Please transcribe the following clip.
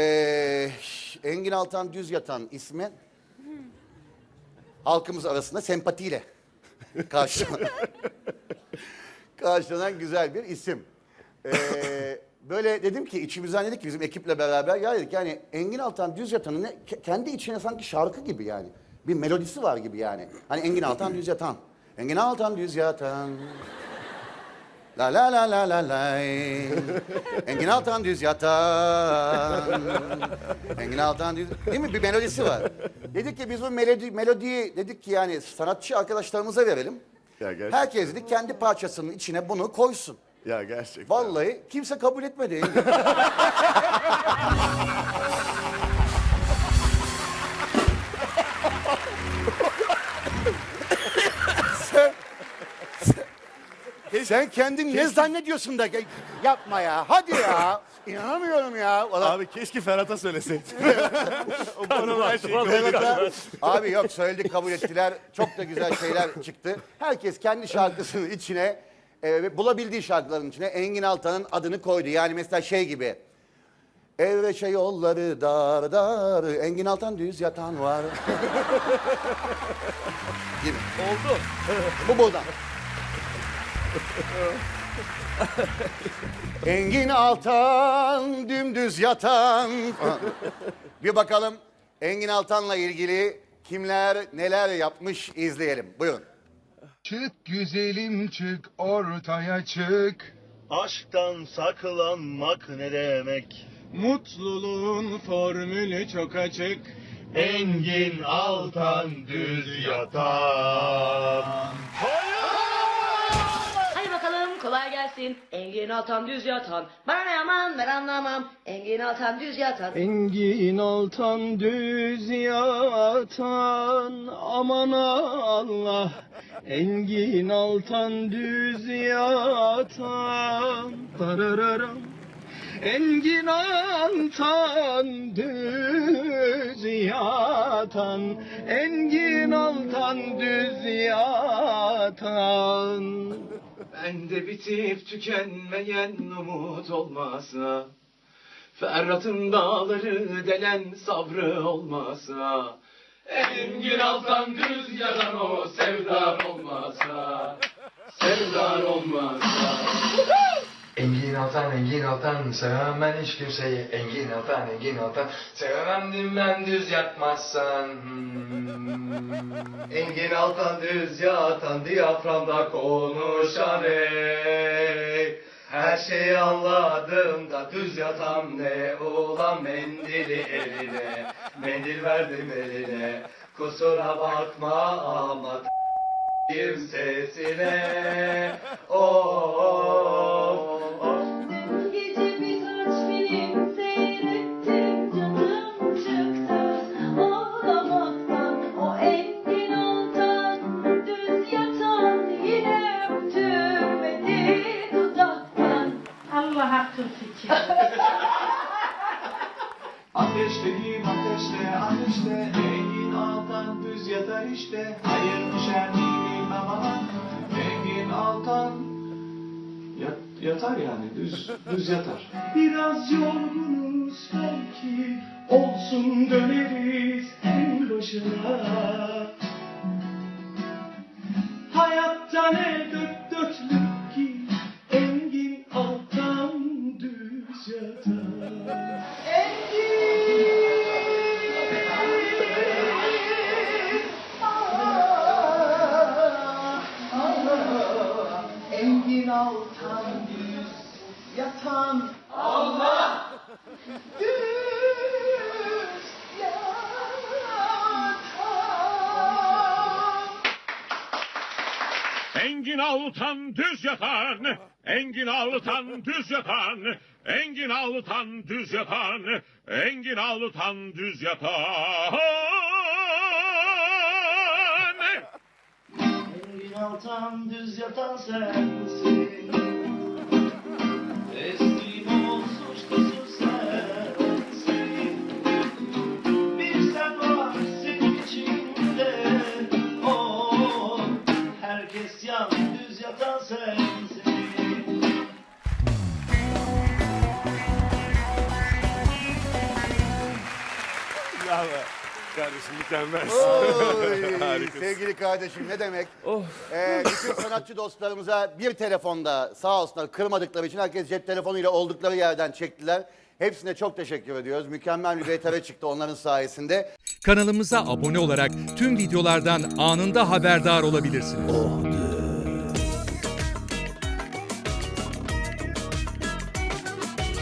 Ee, Engin Altan Düz Yatan ismi halkımız arasında sempatiyle karşılanan, karşılanan güzel bir isim. Ee, böyle dedim ki içimizden dedik ki bizim ekiple beraber ya dedik yani Engin Altan Düz Yatan'ın ne- ke- kendi içine sanki şarkı gibi yani. Bir melodisi var gibi yani. Hani Engin Altan Düz Yatan. Engin Altan Düz Yatan. La la la la la lay. Engin Altan düz yatan. Engin Altan düz... Değil mi? Bir melodisi var. Dedik ki biz bu melodi, melodiyi dedik ki yani sanatçı arkadaşlarımıza verelim. Ya gerçekten. Herkes dedik kendi parçasının içine bunu koysun. Ya gerçekten. Vallahi kimse kabul etmedi. sen, kendin ne zannediyorsun da yapma ya. Hadi ya. İnanamıyorum ya. Vallahi Abi keşke Ferhat'a söyleseydin. o her Ferhat'a- Abi yok söyledik kabul ettiler. Çok da güzel şeyler çıktı. Herkes kendi şarkısının içine e, ve bulabildiği şarkıların içine Engin Altan'ın adını koydu. Yani mesela şey gibi. Evreşe yolları dar dar, Engin Altan düz yatan var. gibi. Oldu. Bu buradan. Engin Altan dümdüz yatan. Bir bakalım Engin Altan'la ilgili kimler neler yapmış izleyelim. Buyurun. Çık güzelim çık ortaya çık. Aşktan saklanmak ne demek? Mutluluğun formülü çok açık. Engin altan düz yatan. Kolay gelsin. Engin Altan düz yatan. Bana ne aman ben anlamam. Engin Altan düz yatan. Engin altan düz yatan aman Allah. Engin altan düz yatan. Darararam. Engin altan düz yatan Engin altan düz yatan Bende bitip tükenmeyen umut olmasa Ferhat'ın dağları delen sabrı olmasa Engin altan düz yalan o sevdar olmasa Sevdar olmasa Engin Altan, Engin Altan, sevemem ben hiç kimseyi. Engin Altan, Engin Altan, sevemem dimden düz yatmazsan. Hmm. Engin altan düz yatan diyaframda konuşan ey Her şeyi anladım da düz yatan ne ulan mendili eline Mendil verdim eline kusura bakma ama sesine oh, oh, oh. Hakkın fikir. Ateşteyim ateşte ateşte. Engin altan düz yatar işte. Hayır düşer mi bilmem ama Engin altan. Yat, Yatar yani düz düz yatar. Biraz yorgunuz belki Olsun döneriz en başına. Hayatta ne altan düz yatan. Allah! Düz yatan Engin Altan düz yatan, Engin Altan düz yatan, Engin Altan düz yatan, Engin Altan düz yatan. Engin altan düz yatan sensin. Teslim ol suçlusu sensin. Bir sen varsın içimde oh, Herkes yan düz yatan sensin. Bravo. Kardeşim mükemmel. Oy, Harikasın. sevgili kardeşim ne demek? Ee, bütün sanatçı dostlarımıza bir telefonda sağ olsunlar kırmadıkları için herkes cep telefonuyla oldukları yerden çektiler. Hepsine çok teşekkür ediyoruz. Mükemmel bir BTV çıktı onların sayesinde. Kanalımıza abone olarak tüm videolardan anında haberdar olabilirsiniz.